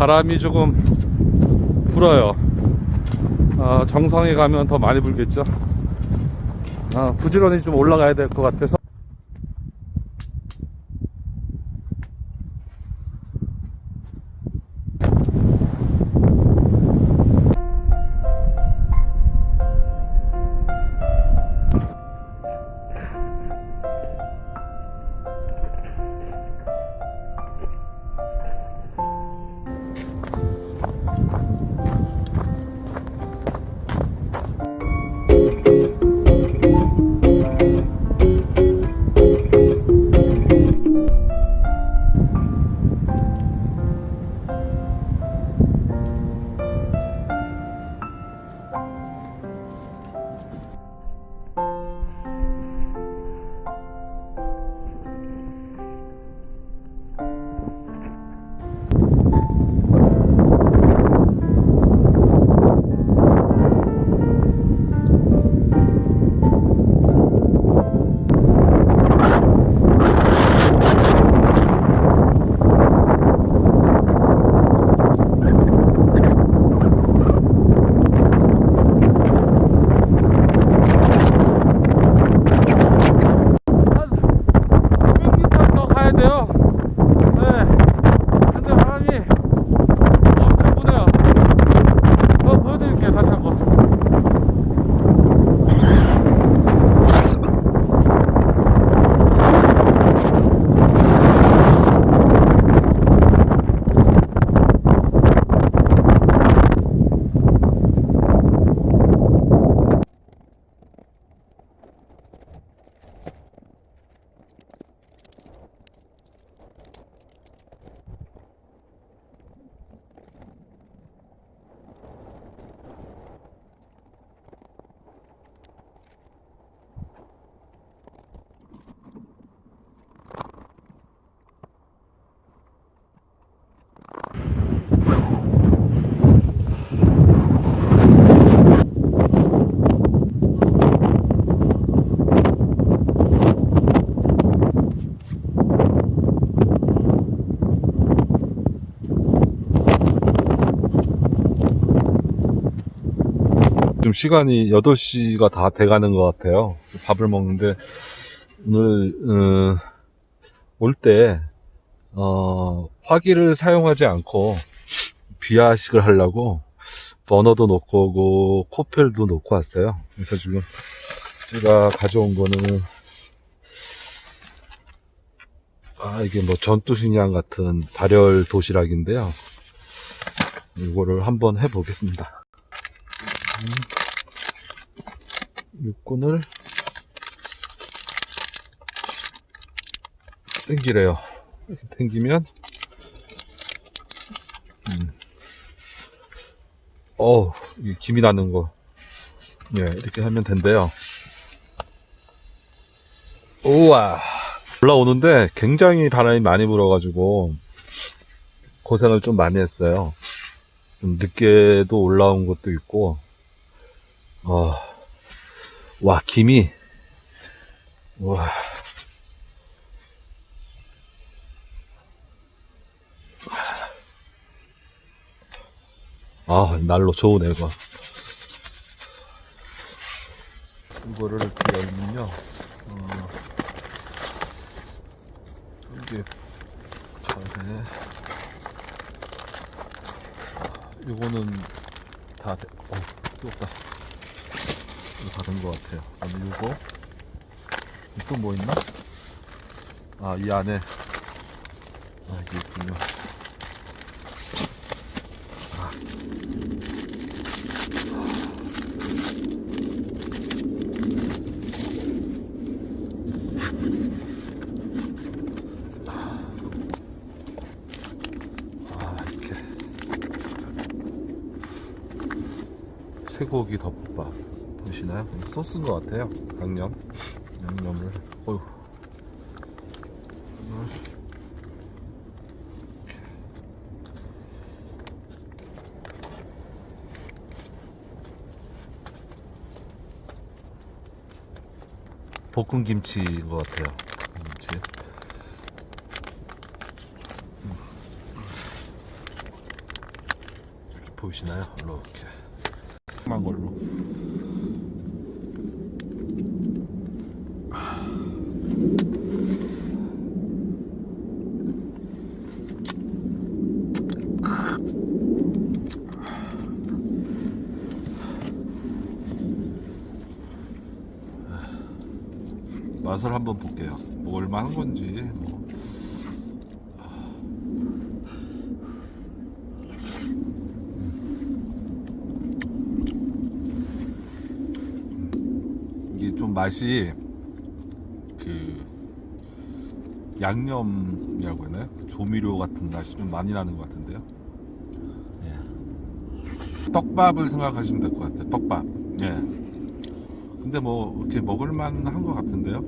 바람이 조금 불어요. 어, 정상에 가면 더 많이 불겠죠. 아, 부지런히 좀 올라가야 될 것 같아서. 지금 시간이 8시가 다 돼가는 것 같아요. 밥을 먹는데, 오늘, 어, 올 때, 어, 화기를 사용하지 않고, 비화식을 하려고, 버너도 놓고 오고, 코펠도 놓고 왔어요. 그래서 지금, 제가 가져온 거는, 아, 이게 뭐 전투식량 같은 발열 도시락인데요. 이거를 한번 해보겠습니다. 육군을 당기래요. 이렇게 당기면 음. 어우 이 김이 나는 거. 예, 이렇게 하면 된대요. 우와 올라오는데 굉장히 바람이 많이 불어가지고 고생을 좀 많이 했어요. 좀 늦게도 올라온 것도 있고 어, 와, 김이, 와. 아, 날로 좋으네, 이거. 이거를 이렇게 열면요, 어, 이게, 잘해. 이거는 다, 돼. 어, 뜨겁다. 이거 다된 것 같아요. 그다음에 이거 또 뭐 있나? 아 이 안에 아 이게 있군요. 아. 아 쇠고기 덮밥 보시나요? 소스인 것 같아요. 양념. 양념을. 어휴. 볶은 김치인 것 같아요. 김치. 보이시나요? 이렇게 만 걸로. 맛을 한번 볼게요. 먹을만 한 건지. 뭐. 이게 좀 맛이 그 양념이라고 하나요? 그 조미료 같은 맛이 좀 많이 나는 것 같은데요. 예. 떡밥을 생각하시면 될 것 같아요. 떡밥. 예. 근데 뭐 이렇게 먹을만 한 것 같은데요.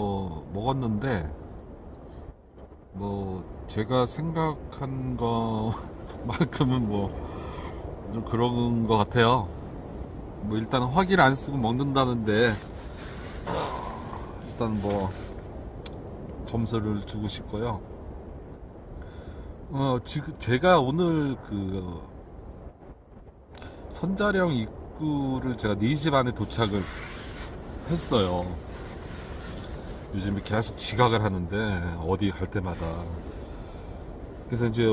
어, 먹었는데 뭐 제가 생각한 거만큼은 뭐 좀 그런 것 같아요. 뭐 일단 화기를 안 쓰고 먹는다는데 어, 일단 뭐 점수를 주고 싶고요. 어 지금 제가 오늘 그 선자령 입구를 제가 4시 반에 도착을 했어요. 요즘에 계속 지각을 하는데 어디 갈 때마다 그래서 이제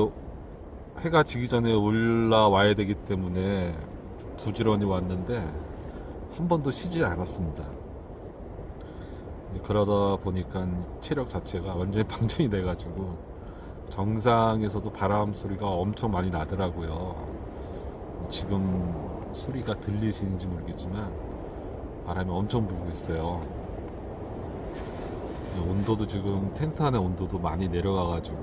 해가 지기 전에 올라와야 되기 때문에 좀 부지런히 왔는데 한 번도 쉬지 않았습니다. 그러다 보니까 체력 자체가 완전히 방전이 돼가지고 정상에서도 바람 소리가 엄청 많이 나더라고요. 지금 소리가 들리시는지 모르겠지만 바람이 엄청 불고 있어요. 온도도 지금 텐트 안의 온도도 많이 내려가가지고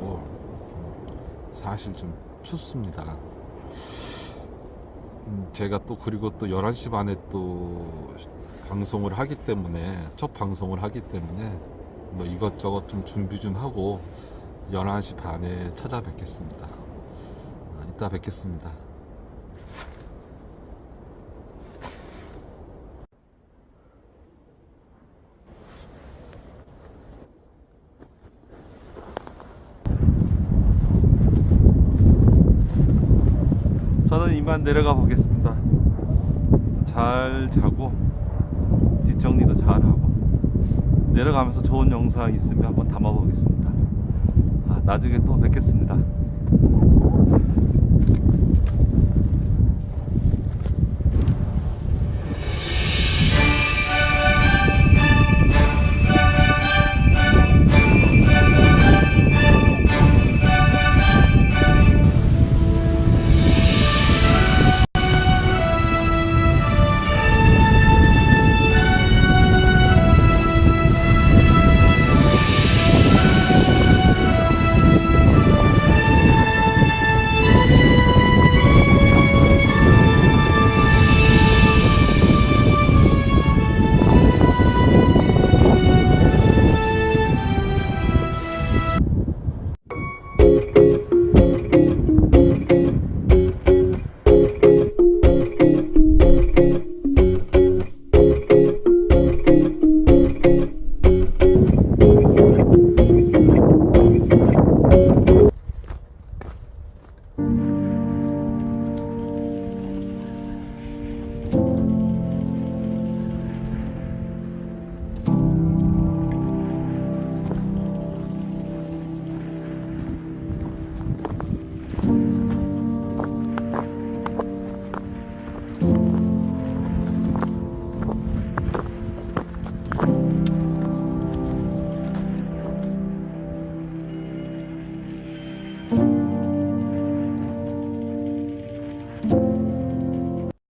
좀 사실 좀 춥습니다. 음, 제가 또 그리고 또 11시 반에 또 방송을 하기 때문에 첫 방송을 하기 때문에 뭐 이것저것 좀 준비 좀 하고 11시 반에 찾아뵙겠습니다. 아, 이따 뵙겠습니다. 이만 내려가 보겠습니다. 잘 자고 뒷정리도 잘 하고 내려가면서 좋은 영상 있으면 한번 담아 보겠습니다. 아, 나중에 또 뵙겠습니다.